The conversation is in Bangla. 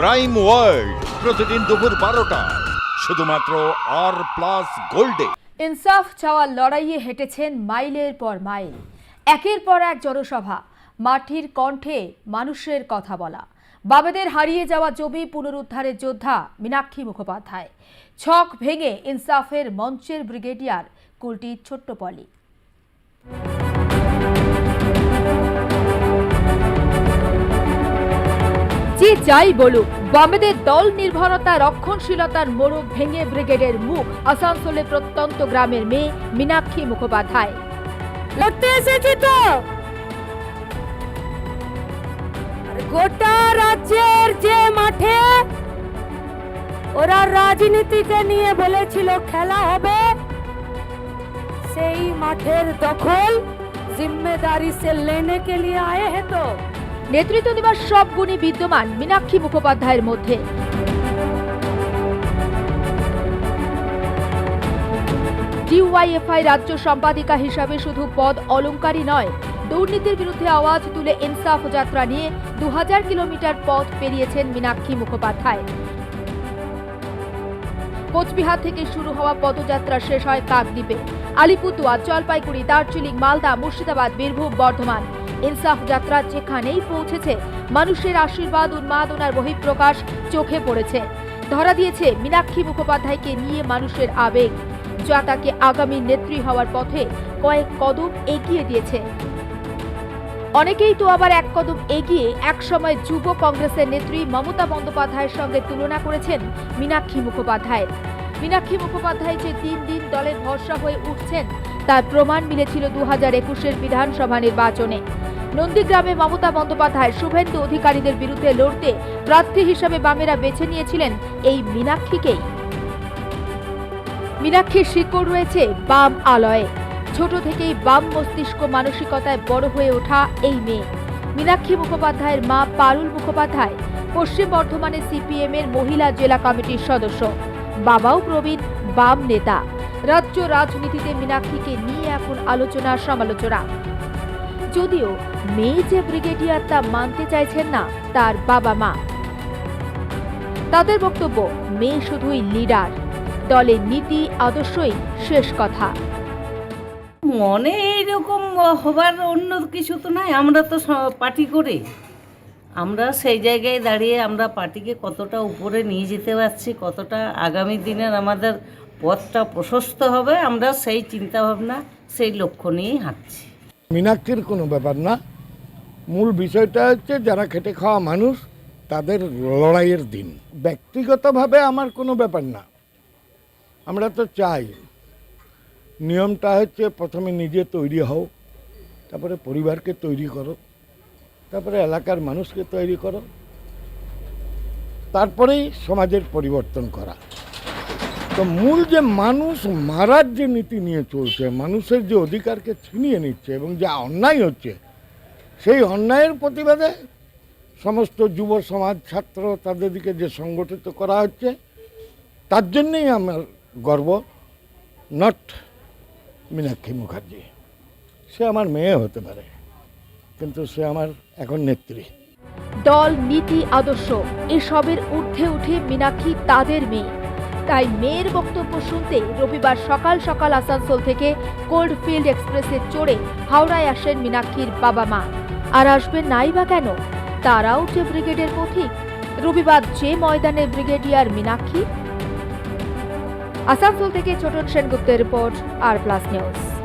ক্রাইম ওয়ার্ল্ড প্রতিদিন দুপুর বারোটায় শুধুমাত্র আর প্লাস গোল্ডে ইনসাফ চাওয়ার লড়াইয়ে হেঁটেছেন মাইলের পর মাইল। একের পর এক জনসভা, মাটির কণ্ঠে মানুষের কথা বলা। বাবেদের হারিয়ে যাওয়া জমি পুনরুদ্ধারের যোদ্ধা মীনাক্ষী মুখোপাধ্যায়। ছক ভেঙে ইনসাফের মঞ্চের ব্রিগেডিয়ার কুলটি ছোট্টপলি যে চাই বলুক, বামেদের দল নির্ভরতা, রক্ষণশীলতার মোড়ক ভেঙে ব্রিগেডের মুখ, আসানসোলে প্রত্যন্ত গ্রামের মেয়ে মীনাক্ষী মুখোপাধ্যায়। লড়তে এসেছি তো। গোটা রাজ্যের যে মাঠে ওরা রাজনীতিকে নিয়ে বলেছিল খেলা হবে, সেই মাঠের দখল জিম্মেদারি সে লেনে কে লিয়ে আয়ে হ্যাঁ তো নেতৃত্ব দেওয়ার সব গুণই বিদ্যমান মীনাক্ষী মুখোপাধ্যায়ের মধ্যে। ডিওয়াইএফআই রাজ্য সম্পাদিকা হিসাবে শুধু পদ অলংকারী নয়, দুর্নীতির বিরুদ্ধে আওয়াজ তুলে ইনসাফ যাত্রা নিয়ে দু হাজার কিলোমিটার পথ পেরিয়েছেন মীনাক্ষী মুখোপাধ্যায়। কোচবিহার থেকে শুরু হওয়া পদযাত্রা শেষ হয় কাকদ্বীপে। আলিপুরদুয়ার, জলপাইগুড়ি, দার্জিলিং, মালদা, মুর্শিদাবাদ, বীরভূম, বর্ধমান। ইনসাফ যাত্রা যেখানেই পৌঁছেছে, মানুষের আশীর্বাদ, উন্মাদনার বহিঃপ্রকাশ চোখে পড়েছে। ধরা দিয়েছে মীনাক্ষী মুখোপাধ্যায়কে নিয়ে মানুষের আবেগ। যা তাকে আগামী নেত্রী হওয়ার পথে কয়েক কদম এগিয়ে দিয়েছে। অনেকেই তো আবার এক কদম এগিয়ে একসময় যুব কংগ্রেসের নেত্রী মমতা বন্দ্যোপাধ্যায়ের সঙ্গে তুলনা করেছেন মীনাক্ষী মুখোপাধ্যায়ের মীনাক্ষী মুখোপাধ্যায় যে দিন দিন দলের ভরসা হয়ে উঠছেন তার প্রমাণ মিলেছিল দু হাজার একুশের বিধানসভা নির্বাচনে। নন্দীগ্রামে মমতা বন্দ্যোপাধ্যায় শুভেন্দু অধিকারীদের বিরুদ্ধে লড়তে প্রার্থী হিসেবে বামেরা বেছে নিয়েছিলেন এই মীনাক্ষীকেই। মীনাক্ষীর শিকড় রয়েছে বাম আলয়ে। ছোট থেকেই বাম মস্তিষ্ক মানসিকতায় বড় হয়ে ওঠা এই মেয়ে। মীনাক্ষী মুখোপাধ্যায়ের মা পারুল মুখোপাধ্যায়, পশ্চিম বর্ধমানে সিপিএম এর মহিলা জেলা কমিটির সদস্য। বাবাও প্রবীণ, বাম নেতা। রাজ্য রাজনীতিতে মীনাক্ষীকে নিয়ে এখন আলোচনা সমালোচনা। যদিও মেয়ে যে ব্রিগেডিয়ার তা মানতে চাইছেন না, তার বাবা মা। তাদের বক্তব্য, মেয়ে শুধুই লিডার। দলের নীতি, আদর্শই শেষ কথা। মনে এইরকম হবার অন্য কিছু তো নাই, আমরা তো পার্টি করি। আমরা সেই জায়গায় দাঁড়িয়ে আমরা পার্টিকে কতটা উপরে নিয়ে যেতে পারছি, কতটা আগামী দিনের আমাদের পথটা প্রশস্ত হবে, আমরা সেই চিন্তাভাবনা, সেই লক্ষ্য নিয়েই হাঁটছি। মীনাক্ষীর কোনো ব্যাপার না। মূল বিষয়টা হচ্ছে, যারা খেটে খাওয়া মানুষ, তাদের লড়াইয়ের দিন। ব্যক্তিগতভাবে আমার কোনো ব্যাপার না। আমরা তো চাই, নিয়মটা হচ্ছে, প্রথমে নিজে তৈরি হও, তারপরে পরিবারকে তৈরি করো, তারপরে এলাকার মানুষকে তৈরি করো, তারপরেই সমাজের পরিবর্তন করা। তো মূল যে মানুষ মারার যে নীতি নিয়ে চলছে, মানুষের যে অধিকারকে ছিনিয়ে নিচ্ছে এবং যা অন্যায় হচ্ছে, সেই অন্যায়ের প্রতিবাদে সমস্ত যুব সমাজ, ছাত্র তাদেরকে যে সংগঠিত করা হচ্ছে, তার জন্যেই আমার গর্ব। নট মীনাক্ষী মুখার্জি। সে আমার মেয়ে হতে পারে, কিন্তু সে আমার এখন নেত্রী। দল, নীতি, আদর্শ, এসবের ঊর্ধ্বে উঠে মীনাক্ষী তাদের মেয়ে। তাই মেয়ের বক্তব্য শুনতে রবিবার সকাল সকাল আসানসোল থেকে কোল্ডফিল্ড এক্সপ্রেসে চড়ে হাওড়ায় আসেন মীনাক্ষীর বাবা মা। আর আসবে নাই বা কেন? তারাও যে ব্রিগেডের পথিক। রবিবার যে ময়দানে ব্রিগেডিয়ার মীনাক্ষী। আসানসোল থেকে ছোটন সেনগুপ্তের রিপোর্ট, আর প্লাস নিউজ।